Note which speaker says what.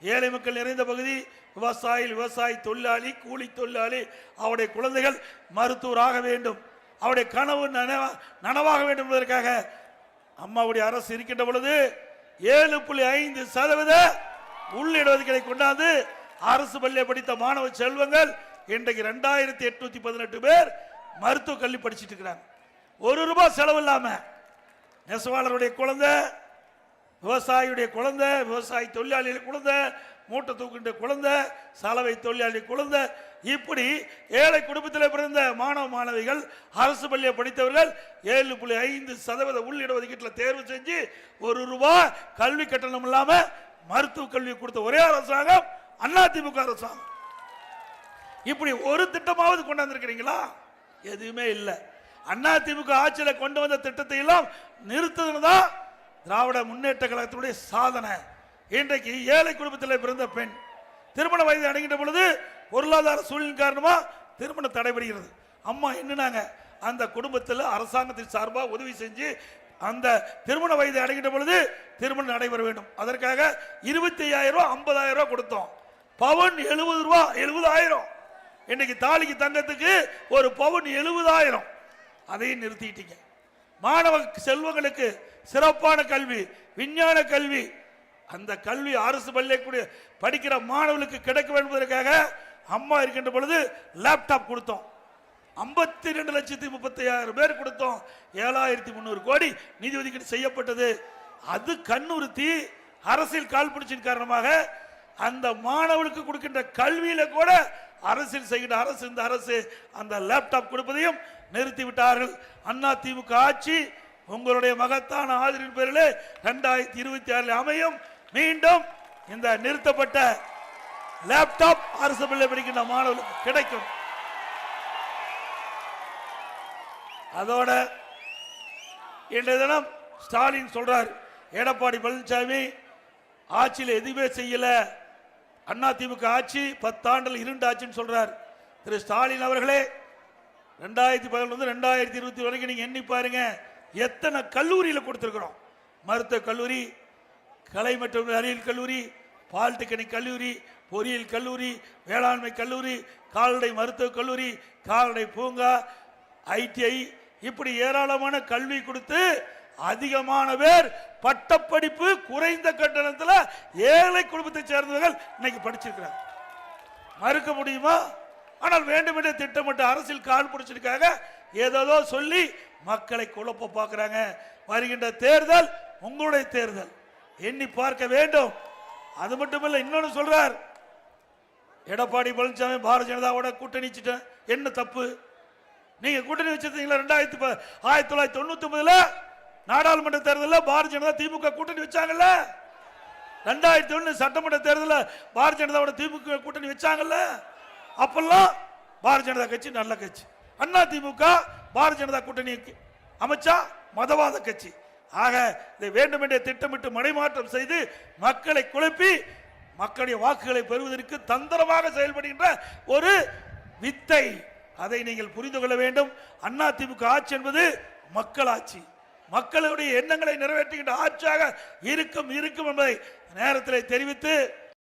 Speaker 1: ஏழை மக்கள் நிறைந்த பகுதி விவசாயி விவசாயி தொழிலாளி கூலி தொழிலாளி அவருடைய குழந்தைகள் மருத்துவராக வேண்டும். அவருடைய கனவு நனவா- நனவாக வேண்டும் என்பதற்காக அம்மாவுடைய அரசு இருக்கின்ற பொழுது ஏழு புள்ளி ஐந்து சதவீத உள்ளிடுவதற்களை கொண்டாந்து அரசு பள்ளியை படித்த மாணவ செல்வங்கள் இன்றைக்கு ரெண்டாயிரத்தி எட்நூத்தி பதினெட்டு பேர் மருத்துவ கல்வி படிச்சுட்டு இருக்கிறாங்க. ஒரு ரூபாய் செலவு இல்லாம நெசவாளருடைய குழந்தை விவசாயியுடைய குழந்தை விவசாயி தொழிலாளிகள் குழந்தை மூட்டை தூக்கின்ற குழந்தை சலவை தொழிலாளி குழந்தை இப்படி ஏழை குடும்பத்தில் பிறந்த மாணவ மாணவிகள் அரசு பள்ளியை படித்தவர்கள் ஏழு புள்ளி ஐந்து சதவீத உள்ளிடஒதுக்கீட்டில் தேர்வு செஞ்சு ஒரு ரூபா கல்வி கட்டணம் இல்லாமல் மருத்துவ கல்வி கொடுத்த ஒரே அரசாங்கம் அதிமுக அரசாங்கம். இப்படி ஒரு திட்டமாவது கொண்டாந்துருக்கிறீங்களா எதுவுமே இல்லை. அதிமுக ஆட்சியில் கொண்டு வந்த திட்டத்தை எல்லாம் நிறுத்துதுன்னு தான் திராவிட முன்னேற்ற கழகத்தினுடைய சாதனை. இன்றைக்கு ஏழை குடும்பத்தில் பிறந்த பெண். திருமண வயது அடைகின்ற பொழுது பொருளாதார சூழ்நிலை காரணமாக திருமணம் தடைபடுகிறது. அம்மா என்னன்னாங்க? அந்த குடும்பத்தில் அரசாங்கத்தின் சார்பாக உதவி செஞ்சு அந்த திருமண வயது அடைகின்ற பொழுது திருமணம் நடைபெற வேண்டும். அதற்காக இருபத்தி ஐயாயிரம் ரூபா ஐம்பதாயிரம் ரூபா கொடுத்தோம். பவன் எழுபது ரூபா எழுபதாயிரம். இன்னைக்கு தாலிக்கு தங்கத்துக்கு ஒரு பவுன் எழுபதாயிரம். அதையும் நிறுத்திட்டீங்க. மாணவ செல்வங்களுக்கு சிறப்பான கல்வி விஞ்ஞான கல்வி. அந்த கல்வி அரசு பள்ளிக்கூட படிக்கிற மாணவர்களுக்கு கிடைக்க வேண்டுவதற்காக அம்மா இருக்கின்ற பொழுது லேப்டாப் கொடுத்தோம். ஐம்பத்தி ரெண்டு லட்சத்தி முப்பத்தி பேர் கொடுத்தோம். ஏழாயிரத்தி முந்நூறு கோடி நிதி ஒதுக்கீடு செய்யப்பட்டது. அது கண்ணுறுத்தி அரசியல் கால் பிடிச்சின் காரணமாக அந்த மாணவர்களுக்கு கொடுக்கின்ற கல்வியில கூட அரசியல் செய்கின்ற அரசு இந்த அரசு அந்த லேப்டாப் கொடுப்பதையும் நிறுத்தி விட்டார்கள் அண்ணா திமுக ஆட்சி உங்களுடைய மகத்தான ஆதரவின் பேரில் ரெண்டாயிரத்தி இருபத்தி ஆறில் அமையும். மீண்டும் இந்த நிறுத்தப்பட்ட லேப்டாப் அரசு பள்ளி படிக்கின்ற மாணவர்களுக்கு கிடைக்கும். அதோட இன்றைய தினம் ஸ்டாலின் சொல்றார் எடப்பாடி பழனிசாமி ஆட்சியில் எதுவுமே செய்யலை. அண்ணா திமுக ஆட்சி பத்தாண்டில் இருண்டு ஆட்சின்னு சொல்றார். திரு ஸ்டாலின் அவர்களே ரெண்டாயிரத்தி பதினொன்று ரெண்டாயிரத்தி இருபத்தி வரைக்கும் நீங்க எண்ணி பாருங்க எத்தனை கல்லூரியில் கொடுத்துருக்குறோம். மருத்துவ கல்லூரி கலை மற்றும் அறிவியல் கல்லூரி பாலிடெக்னிக் கல்லூரி பொறியியல் கல்லூரி வேளாண்மை கல்லூரி கால்நடை மருத்துவக் கல்லூரி கால்நடை பூங்கா ஐடிஐ இப்படி ஏராளமான கல்வி கொடுத்து அதிகமான பேர் பட்டப்படிப்பு குறைந்த கட்டணத்தில் ஏழை குடும்பத்தை சேர்ந்தவர்கள் இன்னைக்கு படிச்சிருக்கிறாங்க. மறுக்க முடியுமா? ஆனால் வேண்டுமென்றே திட்டமிட்டு அரசியல் கால் பிடிச்சிருக்காங்க. ஏதோ சொல்லி மக்களை குழப்ப பார்க்குறாங்க. வருகின்ற தேர்தல் உங்களுடைய தேர்தல். எண்ணி பார்க்க வேண்டும். அது மட்டும் இல்லை இன்னொன்று சொல்றார். எடப்பாடி பழனிசாமி பாரதிய ஜனதாவோட கூட்டணி வச்சுட்டேன். என்ன தப்பு? நீங்கள் கூட்டணி வச்சிருந்தீங்களா? ரெண்டாயிரத்தி ப- ஆயிரத்தி தொள்ளாயிரத்தி தொண்ணூற்றி ஒன்பதில் நாடாளுமன்ற தேர்தலில் பாரதிய ஜனதா திமுக கூட்டணி வச்சாங்கல்ல? ரெண்டாயிரத்தி ஒன்று சட்டமன்ற தேர்தலில் பாரதிய ஜனதாவோட திமுக கூட்டணி வச்சாங்கல்ல? அப்பெல்லாம் பாரதிய ஜனதா கட்சி நல்ல கட்சி. அண்ணா திமுக பாரதிய ஜனதா கூட்டணி அமைச்சா மதவாத கட்சி. ஆக இதை வேண்டுமென்றே திட்டமிட்டு மடைமாற்றம் செய்து மக்களை குழப்பி மக்களுடைய வாக்குகளை பெறுவதற்கு தந்திரமாக செயல்படுகின்ற ஒரு வித்தை. அதை நீங்கள் புரிந்து கொள்ள வேண்டும். அண்ணா திமுக ஆட்சி என்பது மக்கள் ஆட்சி. மக்களுடைய எண்ணங்களை நிறைவேற்றுகின்ற ஆட்சியாக இருக்கும் இருக்கும் என்பதை நேரத்தில் தெரிவித்து